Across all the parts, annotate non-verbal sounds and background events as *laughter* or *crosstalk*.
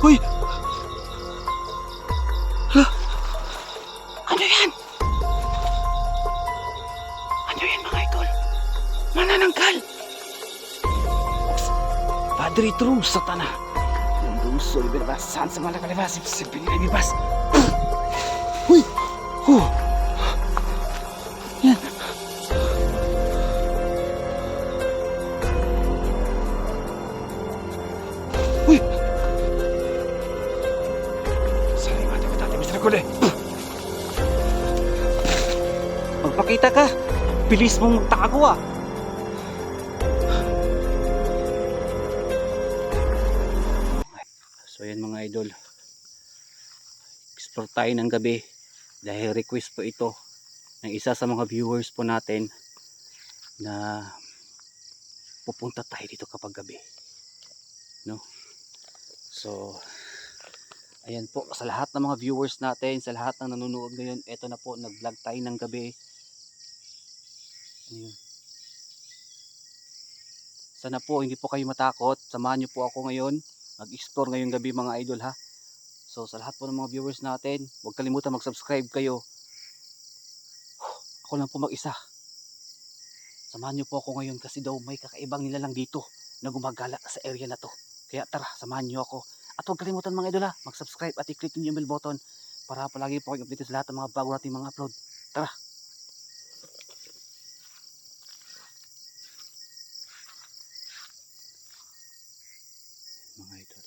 Uy! Hala! Ano yan? Ano yan mga idol? Manananggal! Padre True, Satana! Nandungso, ibinabasan sa mga kalibas, sabihin na ibibas! Huh! Magpakita ka! Bilis mong tago ah! So yan mga idol. Explore tayo ng gabi dahil request po ito ng isa sa mga viewers po natin na pupunta tayo dito kapag gabi. No? So ayan po sa lahat ng mga viewers natin, sa lahat ng nanonood ngayon, eto na po nag-vlog tayo ng gabi. Ano yun? Sana po hindi po kayo matakot. Samahan niyo po ako ngayon mag-explore ngayong gabi mga idol ha. So sa lahat po ng mga viewers natin, huwag kalimutan mag-subscribe kayo. Ako lang po mag-isa. Samahan niyo po ako ngayon kasi daw may kakaibang nilalang dito na gumagala sa area na to. Kaya tara, samahan niyo ako. At huwag kalimutan mga idol ha, mag-subscribe at i-click niyo yung bell button para palagi po kayo update sa lahat ng mga bago nating mga upload. Tara! mga idol.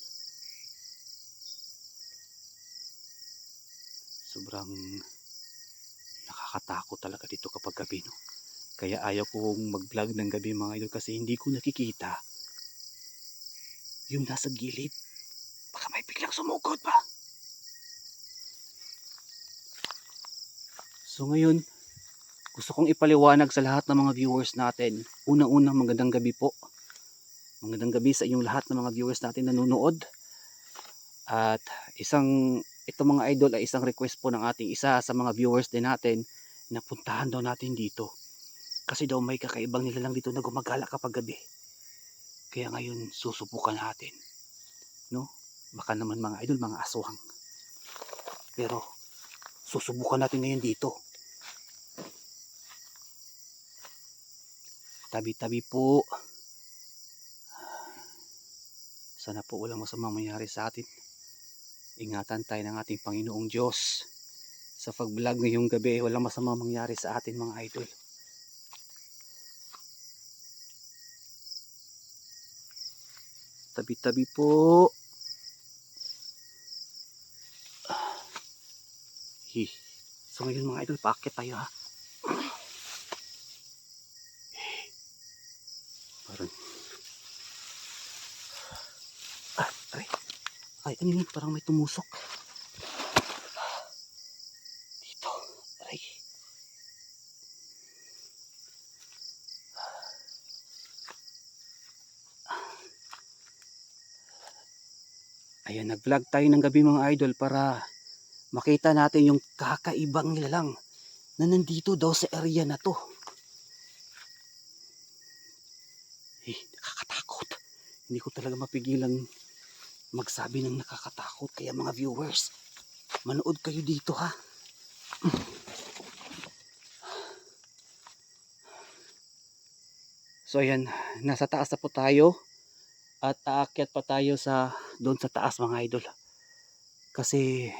Sobrang nakakatakot talaga dito kapag gabi no. Kaya ayaw kong mag-vlog ng gabi mga idol kasi hindi ko nakikita yung nasa gilid. Baka may biglang sumugod pa. So ngayon, gusto kong ipaliwanag sa lahat ng mga viewers natin. Unang-unang magandang gabi po. Magandang gabi sa inyong lahat ng mga viewers natin nanonood. At isang ito mga idol ay isang request po ng ating isa sa mga viewers din natin na puntahan daw natin dito. Kasi daw may kakaibang nila lang dito na gumagala kapag gabi. Kaya ngayon susubukan natin. No? Baka naman mga idol, mga aswang. Pero susubukan natin ngayon dito. Tabi-tabi po. Sana po walang masamang mangyari sa atin. Ingatan tayo ng ating Panginoong Diyos. Sa pag-vlog ngayong gabi, walang masamang mangyari sa atin mga idol. Tabi-tabi po. Hi. So ngayon mga idol, paakit tayo ha. Parang Ah, aray. Ay, ano yun? Parang may tumusok. Dito. Aray. Ayan, nag-vlog tayo ng gabi mga idol para makita natin yung kakaibang nilalang na nandito daw sa area na to. Eh, nakakatakot. Hindi ko talaga mapigilan magsabi ng nakakatakot. Kaya mga viewers, manood kayo dito ha. So ayan, nasa taas na po tayo at aakyat pa tayo sa doon sa taas mga idol. Kasi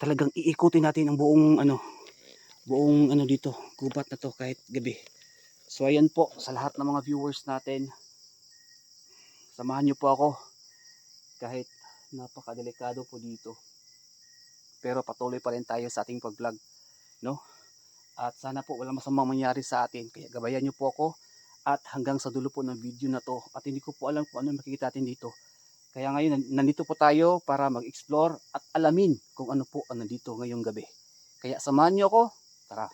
talagang iikutin natin ang buong ano buong ano dito, gubat na to kahit gabi. So ayan po sa lahat ng mga viewers natin. Samahan niyo po ako kahit napakadelikado po dito. Pero patuloy pa rin tayo sa ating pag-vlog, no? At sana po wala masamang mangyari sa atin. Kaya gabayan niyo po ako at hanggang sa dulo po ng video na to. At hindi ko po alam kung ano makikita natin dito. Kaya ngayon nan- nandito po tayo para mag-explore at alamin kung ano po ang nandito ngayong gabi. Kaya samahan niyo ako. Tara.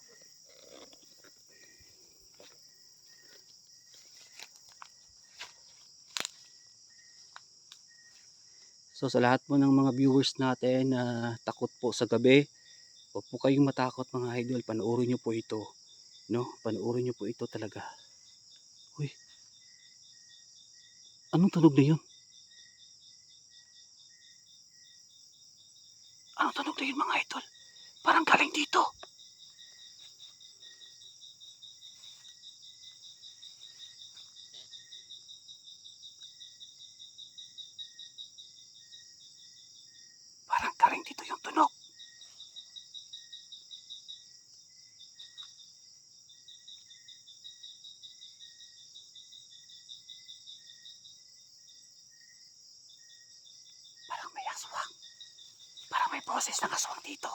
So sa lahat po ng mga viewers natin na uh, takot po sa gabi, huwag po kayong matakot mga idol, panoorin nyo po ito. No? Panoorin nyo po ito talaga. Uy, anong tunog na yun? Anong tunog na yun mga idol? Parang galing dito. May boses ng aswang dito.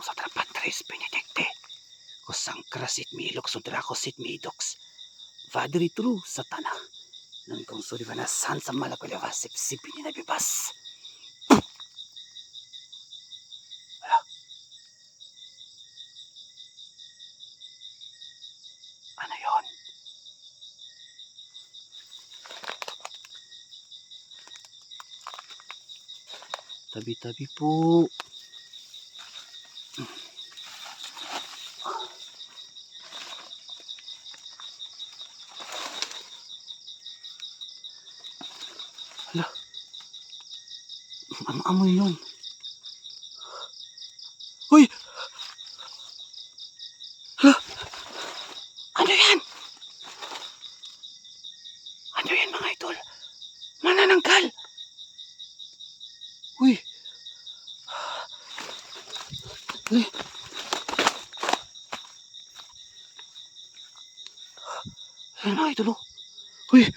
Kusatra patris benedicte. Kusangkra sit milok sudrako sit midox. Vadri tru satana. Nang kong surivana san sa malakulewa sipsipin na bibas. Wala. Ano yon? Tabi-tabi po. Hala. Ano amoy yun? Uy! Hala! Ano yan? Ano yan mga idol? Manananggal! Uy! Uy! Ayan mga idol oh. Uy!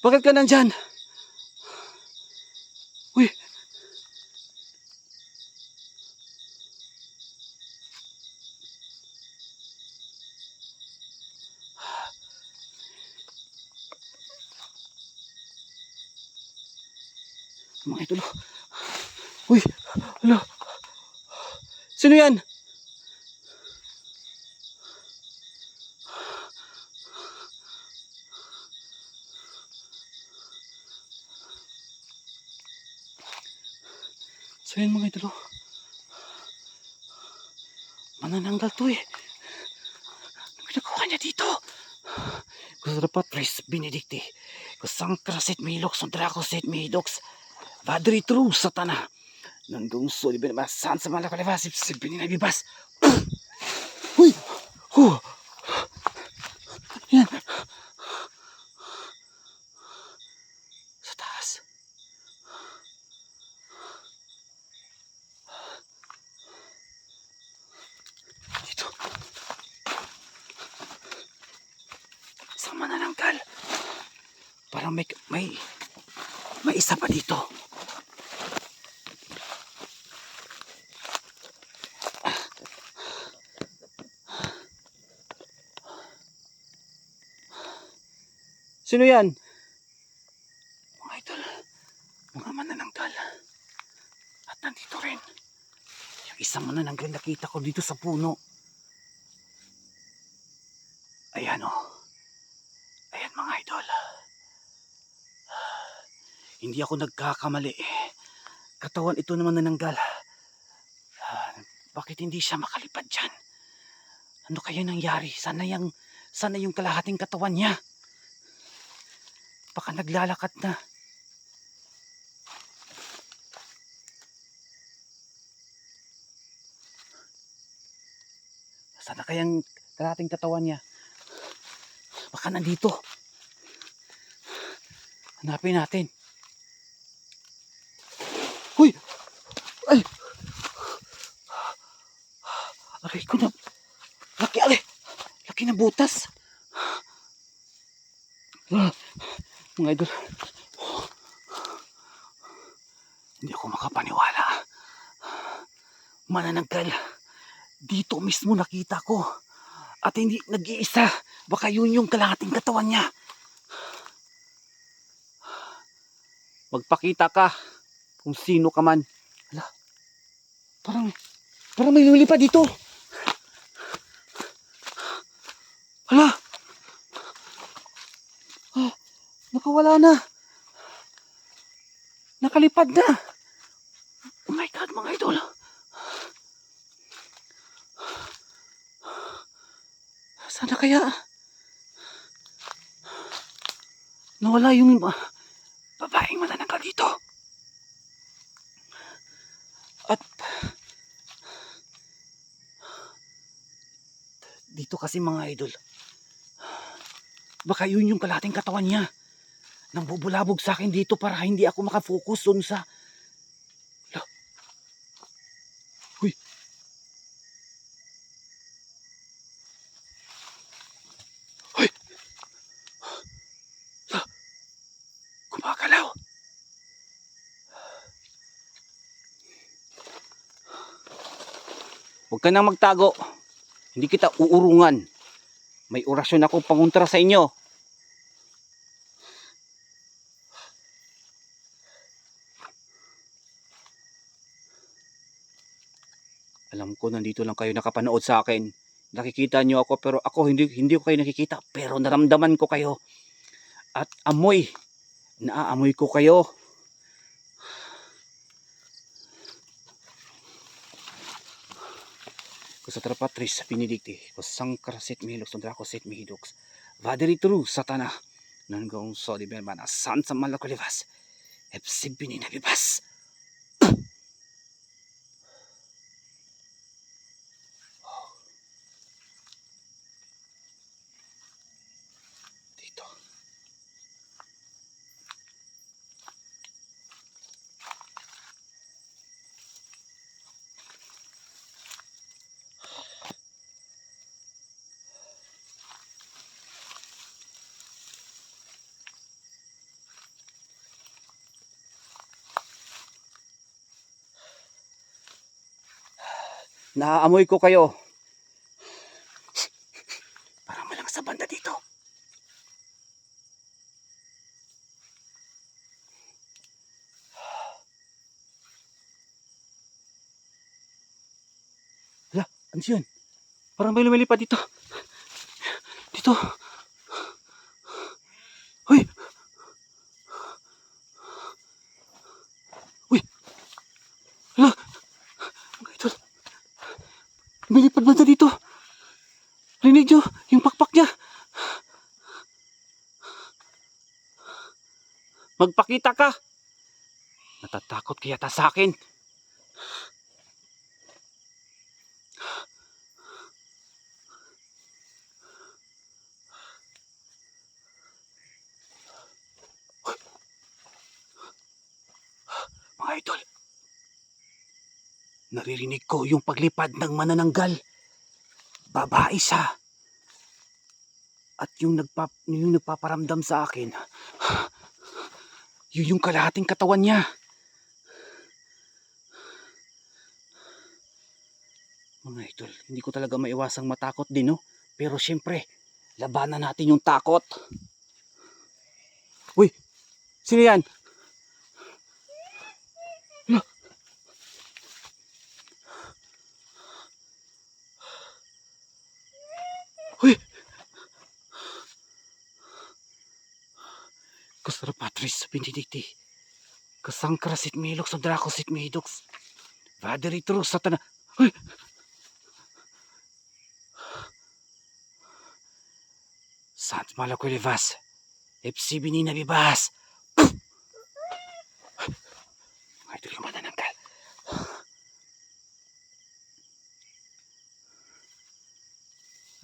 Bakit ka nandyan? Uy! Mga idol. Uy! Hala! Sino yan? So yun mga idolo. Manananggal to eh. Ano ginagawa niya dito? Gusto dapat Pres Benedicti. Kusang krasit milok sa drakosit midox. Vadri tru satana. Nandung so di binamasan sa mga kalabasip si bininabibas. *clears throat* Uy! Huh! Yan. Sa taas. Dito. Isang manananggal. Parang may, may, may isa pa dito. Sino yan? Mga idol, mga manananggal. At nandito rin. Yung isang manananggal nakita ko dito sa puno. Ayan o. Ayan mga idol. Hindi ako nagkakamali. Katawan ito naman nananggal. Ah, Bakit hindi siya makalipad dyan? Ano kaya nangyari? Sana yung, sana yung kalahating katawan niya. Baka naglalakad na. Sana kayang kalahating katawan niya. Baka nandito. Hanapin natin. Uy! Ay! Aray ko na. Laki, aray! Laki na butas. Mga idol. Hindi ako makapaniwala. Manananggal. Dito mismo nakita ko. At hindi nag-iisa. Baka yun yung kalahating katawan niya. Magpakita ka kung sino ka man. Hala. Parang, parang may lumilipad dito. Wala na. Nakalipad na. Oh my God, mga idol. Sana kaya nawala yung uh, babaeng manananggal dito. At dito kasi mga idol, baka yun yung kalating katawan niya. Nang bubulabog sa akin dito para hindi ako makafocus dun sa... Lo. Uy. Uy. Lo. Gumagalaw. Huwag ka nang magtago. Hindi kita uurungan. May orasyon ako panguntra sa inyo. Alam ko nandito lang kayo nakapanood sa akin. Nakikita niyo ako pero ako hindi hindi ko kayo nakikita pero naramdaman ko kayo. At amoy, naaamoy ko kayo. Kusatra patris pinidikti, kusangkrasit mihilux, sundrakosit mihidux. Vaderi tru satana, nanggong so di mana san sa malakulivas. Epsibini nabibas. Naaamoy ko kayo. Parang malang sa banda dito. Hala, ano yun? Parang may lumilipad dito. Dito. Uy! Uy! Hala! Mga idol. Lumilipad ba na dito? Rinig nyo, yung pakpak niya. Magpakita ka. Natatakot kaya ta sa akin. Mga idol, naririnig ko yung paglipad ng manananggal. Babae siya. At yung, nagpa, yung nagpaparamdam sa akin, yun yung kalahating katawan niya. Mga idol, hindi ko talaga maiwasang matakot din, no? Pero syempre, labanan natin yung takot. Uy, sino yan? Hala. Uy! Kusara patris pinidikti. Kasangkrasit milok sa drakosit mihidoks. Vaderi terus satana. Uy! Sant malakulivas. Epsibini nabibas. Mga idol yung manananggal.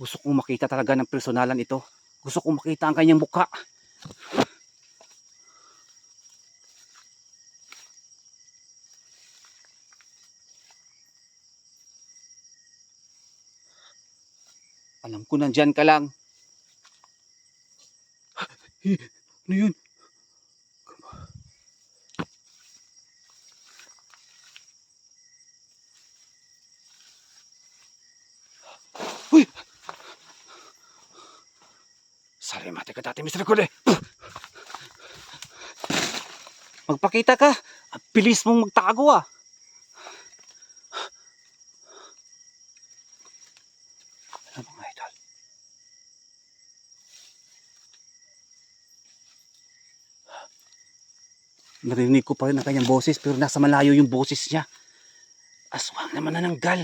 Gusto kong makita talaga ng personalan ito. Gusto kong makita ang kanyang mukha. Alam ko nandyan ka lang. Ano yun? Uy! Sari mati ka dati, Mr. Kule. Magpakita ka. Bilis mong magtago ah. Narinig ko pa rin ang kanyang boses pero nasa malayo yung boses niya. Aswang naman na ng gal.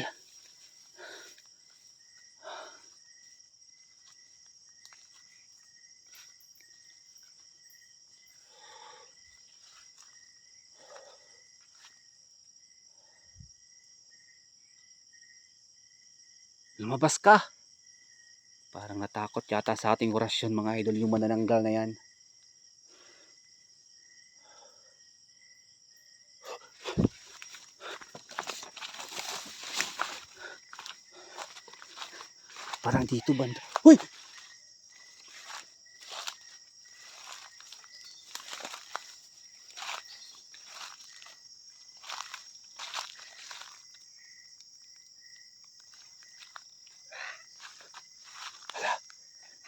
Lumabas ka! Parang natakot yata sa ating orasyon mga idol yung manananggal na yan. Parang dito banda. Uy!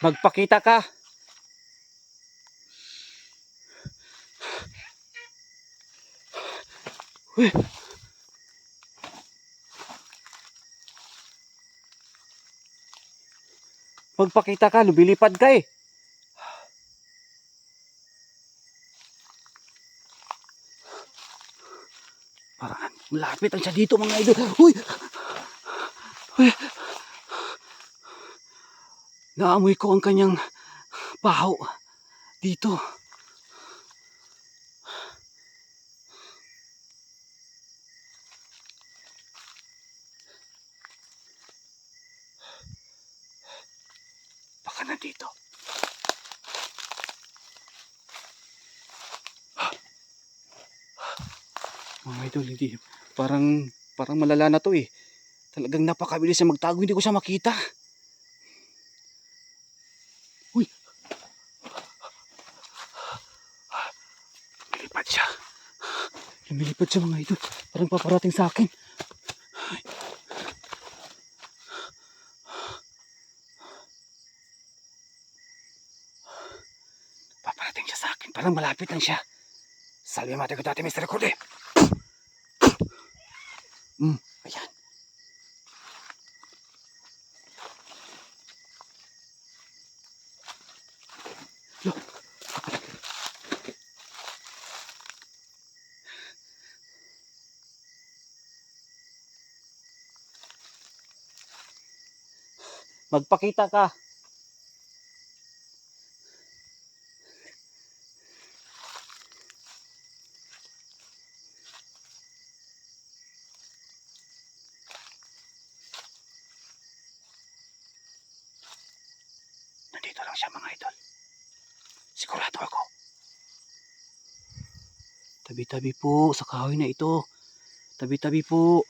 Magpakita ka. Uy. Magpakita ka, lumilipad ka eh. Parang malapit ang siya dito mga idol. Uy! Uy! Naamoy ko ang kanyang baho dito. Baka nandito. Mga idol, hindi. Parang, parang malala na to eh. Talagang napakabilis siya magtago. Hindi ko siya makita. Uy! Lumilipad siya. Lumilipad siya mga idol. Parang paparating sa akin. Ay. Paparating siya sa akin. Parang malapit lang siya. Salve mate ko dati, Mr. Corde. Hmm, ayan. Lo. Magpakita ka. Nandito lang siya mga idol. Sigurado ako. Tabi-tabi po sa kahoy na ito. Tabi-tabi po.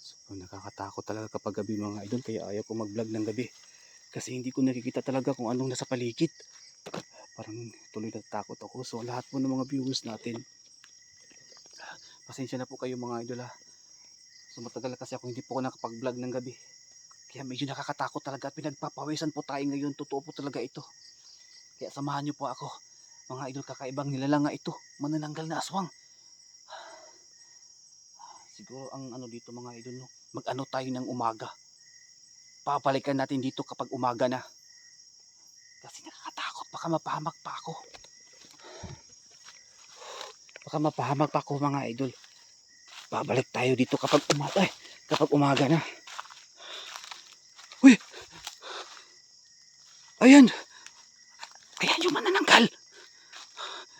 So, nakakatakot talaga kapag gabi mga idol kaya ayaw ko mag-vlog ng gabi. Kasi hindi ko nakikita talaga kung anong nasa paligid. Parang tuloy natatakot ako. So lahat po ng mga viewers natin, pasensya na po kayo mga idol ha. So kasi ako hindi po ako nakapag-vlog ng gabi. Kaya medyo nakakatakot talaga. Pinagpapawisan po tayo ngayon. Totoo po talaga ito. Kaya samahan niyo po ako. Mga idol kakaibang nilalang nga ito. Manananggal na aswang. Siguro ang ano dito mga idol no. Mag-ano tayo ng umaga. Papalikan natin dito kapag umaga na. Kasi nakakatakot. Baka mapahamak pa ako. Baka mapahamak pa ako mga idol. Babalik tayo dito kapag umaga. Ay, kapag umaga na. Uy! Ayan! Ayan yung manananggal!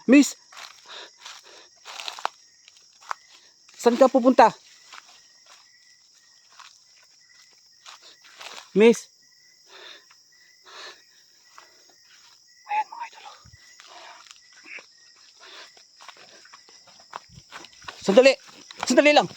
Miss! Saan ka pupunta? Miss! Ayan mga idol. oh. Sandali! Sandali lang!